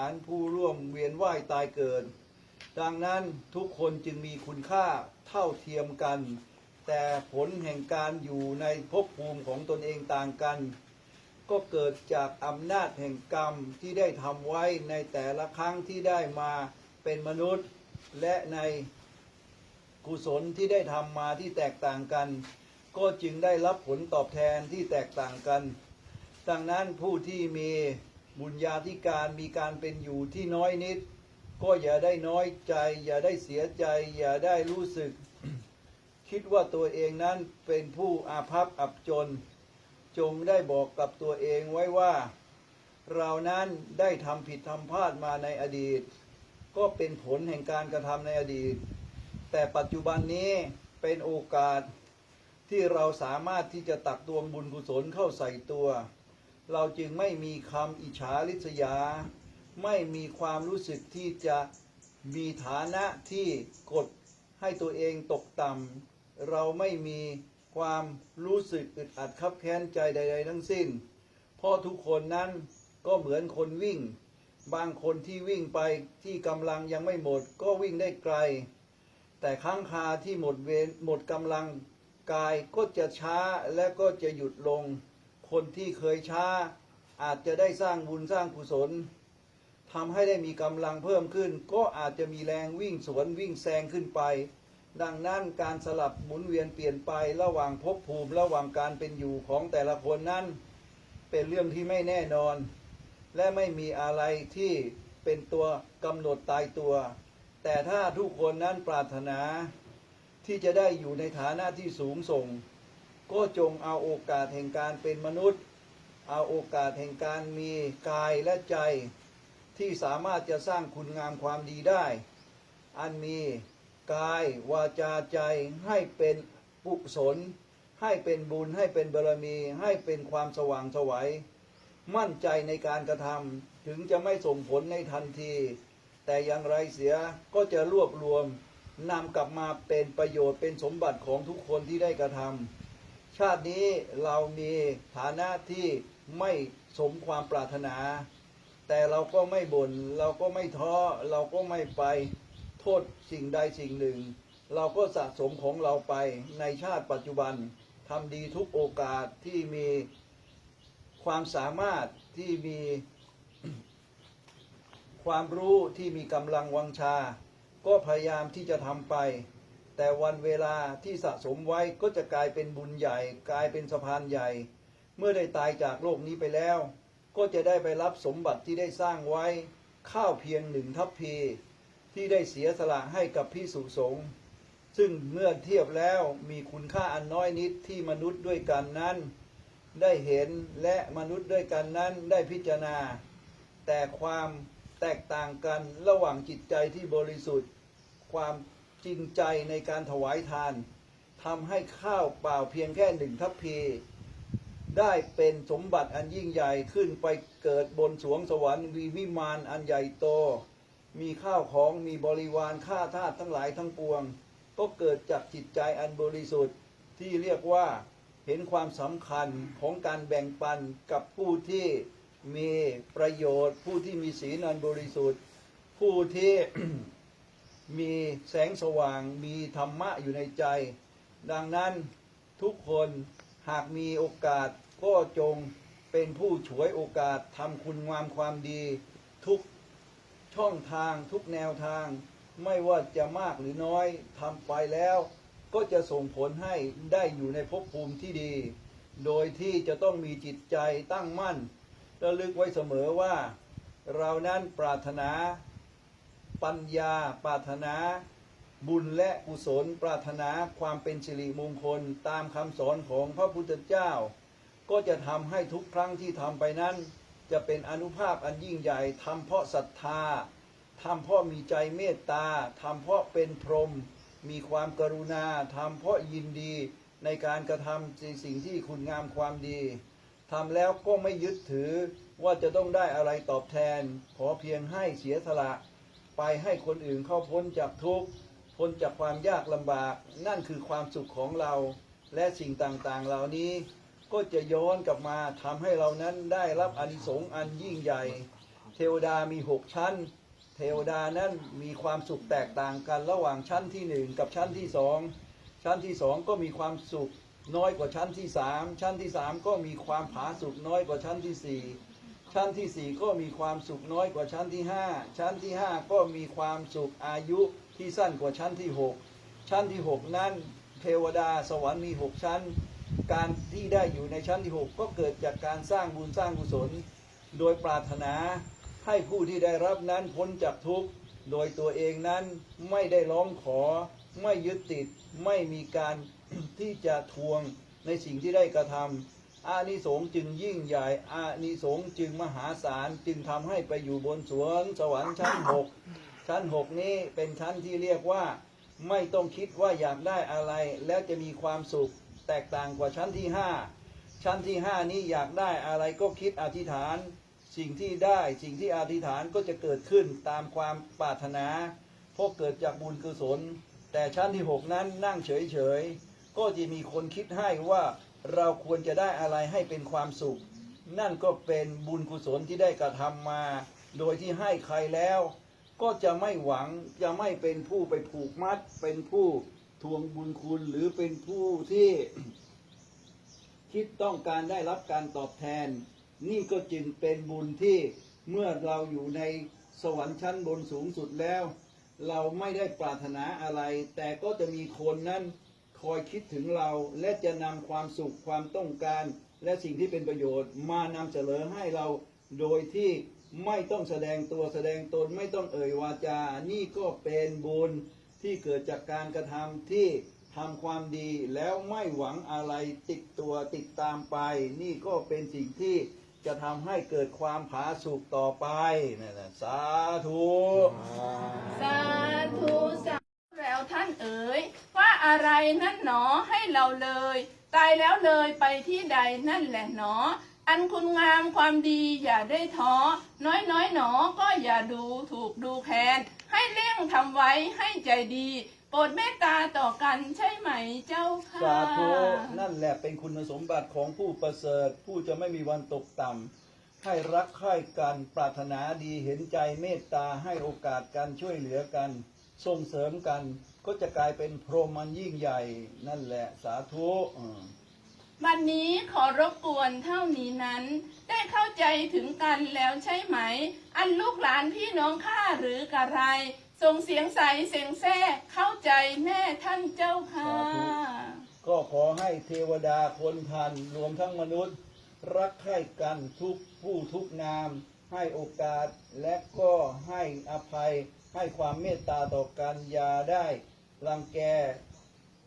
ารผู้ร่วมเวียนว่ายตายเกิด ดังนั้นทุกคนจึงมีคุณค่าเท่าเทียมกัน แต่ผลแห่งการอยู่ในภพภูมิของตนเองต่างกัน ก็เกิดจากอำนาจแห่งกรรมที่ได้ทำไว้ในแต่ละครั้งที่ได้มาเป็นมนุษย์ และในกุศลที่ได้ทำมาที่แตกต่างกัน ก็จึงได้รับผลตอบแทนที่แตกต่างกัน ดังนั้นผู้ที่มี บุญญาธิการมีการเป็นอยู่ที่น้อยนิด ก็อย่าได้น้อยใจ อย่าได้เสียใจ อย่าได้รู้สึก คิดว่าตัวเองนั้นเป็นผู้อาภัพอับจน จงได้บอกกับตัวเองไว้ว่า เรานั้นได้ทำผิดทำพลาดมาในอดีต ก็เป็นผลแห่งการกระทำในอดีต แต่ปัจจุบันนี้เป็นโอกาสที่เราสามารถที่จะตักตวงบุญกุศลเข้าใส่ตัว เราจึงไม่มีคำอิจฉาริษยา ไม่มีความรู้สึกที่จะมีฐานะที่กดให้ตัวเองตกต่ำเราไม่มีความรู้สึกอึดอัดคับแค้นใจใด ๆ ทั้งสิ้นเพราะทุกคนนั้นก็เหมือนคนวิ่ง บางคนที่วิ่งไปที่กำลังยังไม่หมดก็วิ่งได้ไกล แต่ข้างคาที่หมดเวรหมดกำลังกายก็จะช้าและก็จะหยุดลง คนที่เคยช้า อาจจะได้สร้างบุญสร้างกุศลทำให้ได้มีกำลังเพิ่มขึ้น ก็อาจจะมีแรงวิ่งสวนวิ่งแซงขึ้นไป ดังนั้นการสลับหมุนเวียนเปลี่ยนไประหว่างภพภูมิระหว่างการเป็นอยู่ของแต่ละคนนั้น เป็นเรื่องที่ไม่แน่นอน และไม่มีอะไรที่เป็นตัวกำหนดตายตัว แต่ถ้าทุกคนนั้นปรารถนาที่จะได้อยู่ในฐานะที่สูงส่ง ก็จงเอาโอกาสแห่งการเป็นมนุษย์ เอาโอกาสแห่งการมีกายและใจ ที่สามารถจะสร้างคุณงามความดีได้ อันมีกายวาจาใจให้เป็นปุศลให้เป็นบุญให้เป็นบารมี ให้เป็นความสว่างสวัยมั่นใจในการกระทำถึงจะไม่ส่งผลในทันที แต่อย่างไรเสียก็จะรวบรวมนำกลับมาเป็นประโยชน์เป็นสมบัติของทุกคนที่ได้กระทำ ชาตินี้เรามีฐานะที่ไม่สมความปรารถนา แต่เราก็ไม่บน่นเราก็ไม่ท้อเราก็ไม่ไปโทษสิ่งใดสิ่งหนึ่ง เราก็สะสมของเราไปในชาติปัจจุบันทำดีทุกโอกาสที่มีความสามารถที่มีความรู้ที่มีกำลังวังชา ก็พยายามที่จะทำไป แต่วันเวลาที่สะสมไว้ก็จะกลายเป็นบุญใหญ่ กลายเป็นสะพานใหญ่ เมื่อได้ตายจากโลกนี้ไปแล้ว ก็จะได้ไปรับสมบัติที่ได้สร้างไว้ ข้าวเพียงหนึ่งทัพพี ที่ได้เสียสละให้กับพิสุสงฆ์ซึ่งเมื่อเทียบแล้วมีคุณค่าอันน้อยนิดที่มนุษย์ด้วยกันนั้น ได้เห็นและมนุษย์ด้วยกันนั้นได้พิจารณา แต่ความแตกต่างกันระหว่างจิตใจที่บริสุทธิ์ ความ จริงใจในการถวายทานทำให้ข้าวเปล่าเพียงแค่หนึ่งทัพพี ได้เป็นสมบัติอันยิ่งใหญ่ขึ้นไปเกิดบนสวงสวรรค์วีวิมานอันใหญ่โต มีข้าวของมีบริวารข้าทาสทั้งหลายทั้งปวง ก็เกิดจากจิตใจอันบริสุทธิ์ที่เรียกว่าเห็นความสำคัญของการแบ่งปันกับผู้ที่มีประโยชน์ ผู้ที่มีศีลอันบริสุทธิ์ ผู้ที่ มีแสงสว่างมีธรรมะอยู่ในใจ ดังนั้นทุกคนหากมีโอกาสก็จงเป็นผู้ฉวยโอกาสทำคุณงามความดี ทุกช่องทางทุกแนวทาง ไม่ว่าจะมากหรือน้อยทำไปแล้ว ก็จะส่งผลให้ได้อยู่ในภพภูมิที่ดี โดยที่จะต้องมีจิตใจตั้งมั่นระลึกไว้เสมอว่า เรานั้นปรารถนา ปัญญาปรารถนา บุญและกุศลปรารถนาความเป็นสิริมงคลตามคำสอนของพระพุทธเจ้า ก็จะทำให้ทุกครั้งที่ทำไปนั้น จะเป็นอนุภาพอันยิ่งใหญ่ทำเพราะศรัทธาทำเพราะมีใจเมตตาทำเพราะเป็นพรหมมีความกรุณาทำเพราะยินดีในการกระทำในสิ่งที่คุณงามความดีทำแล้วก็ไม่ยึดถือว่าจะต้องได้อะไรตอบแทน ขอเพียงให้เสียสละ ไปให้คนอื่นเข้าพ้นจากทุกข์พ้นจากความยากลำบาก นั่นคือความสุขของเรา และสิ่งต่างๆ เหล่านี้ก็จะย้อนกลับมาทำให้เรานั้นได้รับอานิสงส์อันยิ่งใหญ่ เทวดามีหกชั้น เทวดานั้นมีความสุขแตกต่างกันระหว่างชั้นที่หนึ่งกับชั้นที่สองชั้นที่สองก็มีความสุขน้อยกว่าชั้นที่สามชั้นที่สามก็มีความผาสุกน้อยกว่าชั้นที่สี่ ชั้นที่สี่ก็มีความสุขน้อยกว่าชั้นที่ห้าชั้นที่ห้าก็มีความสุขอายุที่สั้นกว่าชั้นที่หกชั้นที่หกนั้นเทวดาสวรรค์มีหกชั้น การที่ได้อยู่ในชั้นที่หกก็เกิดจากการสร้างบุญสร้างกุศล โดยปรารถนาให้ผู้ที่ได้รับนั้นพ้นจากทุกข์โดยตัวเองนั้นไม่ได้ร้องขอ ไม่ยึดติด ไม่มีการที่จะทวงในสิ่งที่ได้กระทำ อานิสงส์จึงยิ่งใหญ่อานิสงส์จึงมหาศาลจึงทำให้ไปอยู่บนสวนสวรรค์ชั้นหกชั้นหกนี้เป็นชั้นที่เรียกว่าไม่ต้องคิดว่าอยากได้อะไร แล้วจะมีความสุขแตกต่างกว่าชั้นที่ห้าชั้นที่ห้านี้อยากได้อะไรก็คิดอธิษฐาน สิ่งที่ได้สิ่งที่อธิษฐานก็จะเกิดขึ้นตามความปรารถนาเพราะเกิดจากบุญกุศลแต่ชั้นที่หกนั้นนั่งเฉยๆก็จะมีคนคิดให้ว่า เราควรจะได้อะไรให้เป็นความสุข นั่นก็เป็นบุญกุศลที่ได้กระทำมา โดยที่ให้ใครแล้ว ก็จะไม่หวังจะไม่เป็นผู้ไปผูกมัด เป็นผู้ทวงบุญคุณหรือเป็นผู้ที่คิดต้องการได้รับการตอบแทน นี่ก็จึงเป็นบุญที่เมื่อเราอยู่ในสวรรค์ชั้นบนสูงสุดแล้ว เราไม่ได้ปรารถนาอะไร แต่ก็จะมีคนนั้น คอยคิดถึงเราและจะนำความสุขความต้องการ และสิ่งที่เป็นประโยชน์ มานำเสนอให้เราโดยที่ไม่ต้องแสดงตัวแสดงตนไม่ต้องเอ่ยวาจา นี่ก็เป็นบุญที่เกิดจากการกระทำที่ทำความดีแล้วไม่หวังอะไรติดตัวติดตามไป นี่ก็เป็นสิ่งที่จะทำให้เกิดความผาสุกต่อไปนั่นแหละสาธุ สาธุสาธุแล้วท่านเอ๋ย อะไรนั่นหนอให้เราเลย ตายแล้วเลยไปที่ใดนั่นแหละหนอ อันคุณงามความดีอย่าได้ท้อ น้อยน้อยหนอก็อย่าดูถูกดูแคลนให้เร่งทำไว้ให้ใจดีโปรดเมตตาต่อกันใช่ไหมเจ้าค่ะสาธุนั่นแหละเป็นคุณสมบัติของผู้ประเสริฐ ผู้จะไม่มีวันตกต่ำให้รักใคร่กันปรารถนาดีเห็นใจเมตตาให้โอกาสกันช่วยเหลือกัน ส่งเสริมกันก็จะกลายเป็นพรหมมันยิ่งใหญ่นั่นแหละสาธุอืมวันนี้ขอรบกวนเท่านี้นั้น ได้เข้าใจถึงกันแล้วใช่ไหม อันลูกหลานพี่น้องข้าหรือกะไรส่งเสียงใสเสียงแซ่เข้าใจแน่ท่านเจ้าค่ะ ก็ขอให้เทวดาคนทันรวมทั้งมนุษย์ รักใคร่กันทุกผู้ทุกนาม ให้โอกาสและก็ให้อภัย ให้ความเมตตาต่อกันอย่าได้รังแก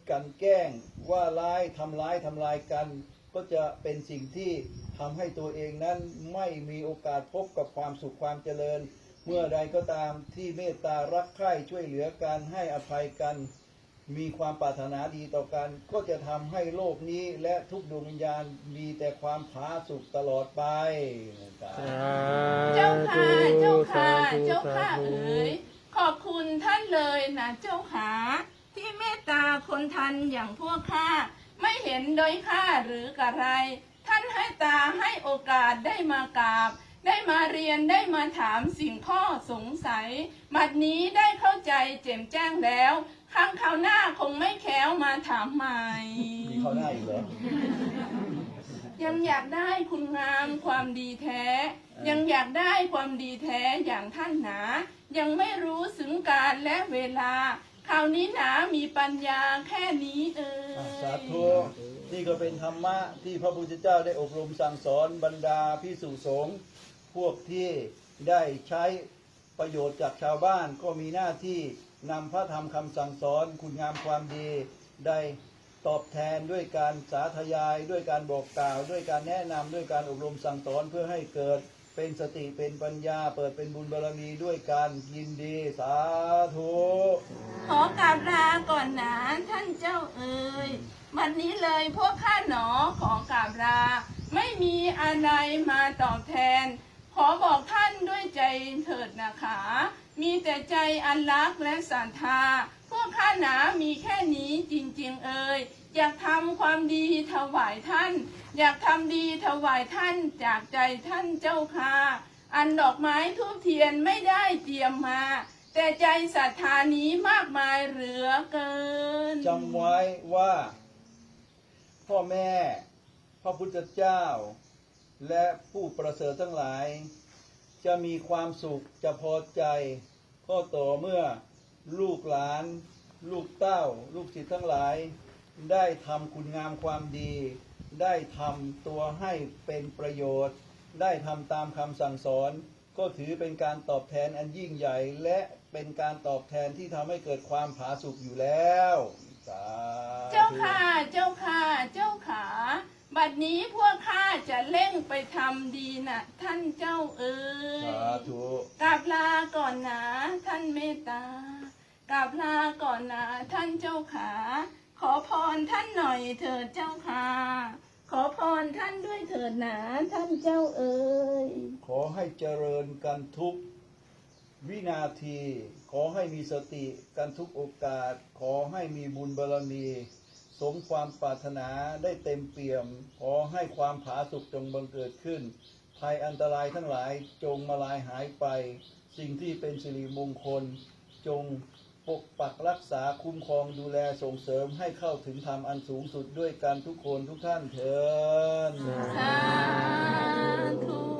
กันแกล้งว่าร้ายทำร้ายทำลายกัน ก็จะเป็นสิ่งที่ทำให้ตัวเองนั้นไม่มีโอกาสพบกับความสุขความเจริญ เมื่อใดก็ตามที่เมตตารักใคร่ช่วยเหลือกันให้อภัยกัน มีความปรารถนาดีต่อกัน ก็จะทำให้โลกนี้และทุกดวงวิญญาณมีแต่ความผาสุกตลอดไปนะครับเจ้าค่ะ เจ้าค่ะ เจ้าค่ะเอ๋ย ขอบคุณท่านเลยนะเจ้าค่ะที่เมตตาคนทันอย่างพวกข้าไม่เห็นโดยค่าหรือกะไร ท่านให้ตาให้โอกาสได้มากราบ ได้มาเรียนได้มาถามสิ่งข้อสงสัยบัดนี้ได้เข้าใจแจ่มแจ้งแล้วครั้งคราวหน้าคงไม่แค้วมาถามใหม่ มีเขาหน้าอีกเหรอ ยังอยากได้คุณงามความดีแท้ ยังอยากได้ความดีแท้อย่างท่านหนา ยังไม่รู้ถึงการและเวลา คราวนี้หนามีปัญญาแค่นี้เอออะสาธุนี่ก็เป็นธรรมะที่พระพุทธเจ้าได้อบรมสั่งสอนบรรดาพิสุสงฆ์พวกที่ได้ใช้ประโยชน์จากชาวบ้านก็มีหน้าที่นำพระธรรมคำสั่งสอนคุณงามความดีได้ ตอบแทนด้วยการสาธยาย ด้วยการบอกกล่าว ด้วยการแนะนำด้วยการอบรมสั่งสอนเพื่อให้เกิดเป็นสติเป็นปัญญา เปิดเป็นบุญบารมีด้วยการยินดีสาธุขอกราบลาก่อนนะท่านเจ้าเอ๋ยวันนี้เลยพวกข้าหนอขอกราบลาไม่มีอะไรมาตอบแทน ขอบอกท่านด้วยใจเถิดนะคะ มีแต่ใจอันรักและศรัทธา พวกข้าหนามีแค่นี้จริงๆเอ่ยอยากทำความดีถวายท่าน อยากทำดีถวายท่านจากใจท่านเจ้าค่ะอันดอกไม้ทูบเทียนไม่ได้เตรียมมา แต่ใจศรัทธานี้มากมายเหลือเกินจำไว้ว่า พ่อแม่ พระพุทธเจ้า และผู้ประเสริฐทั้งหลาย จะมีความสุขจะพอใจ ก็ต่อเมื่อลูกหลาน ลูกเต้า ลูกศิษย์ทั้งหลาย ได้ทำคุณงามความดี ได้ทำตัวให้เป็นประโยชน์ ได้ทำตามคำสั่งสอน ก็ถือเป็นการตอบแทนอันยิ่งใหญ่ และเป็นการตอบแทนที่ทำให้เกิดความผาสุกอยู่แล้ว เจ้าค่ะ เจ้าค่ะ เจ้าขา บัดนี้พวกข้าจะเร่งไปทำดีนะท่านเจ้าเอ๋ยสาธุกราบลาก่อนนะท่านเมตตากราบลาก่อนนะท่านเจ้าขา ขอพรท่านหน่อยเถิดเจ้าค่ะขอพรท่านด้วยเถิดนะท่านเจ้าเอ๋ยขอให้เจริญกันทุกวินาที ขอให้มีสติกันทุกโอกาส ขอให้มีบุญบารมีส มความปรารถนาได้เต็มเปี่ยม ขอให้ความผาสุกจงบังเกิดขึ้น ภัยอันตรายทั้งหลายจงมาลายหายไป สิ่งที่เป็นสิริมงคล จงปกปักรักษาคุ้มครองดูแลส่งเสริมให้เข้าถึงธรรมอันสูงสุดด้วยกันทุกคนทุกท่านเถิดสาธุ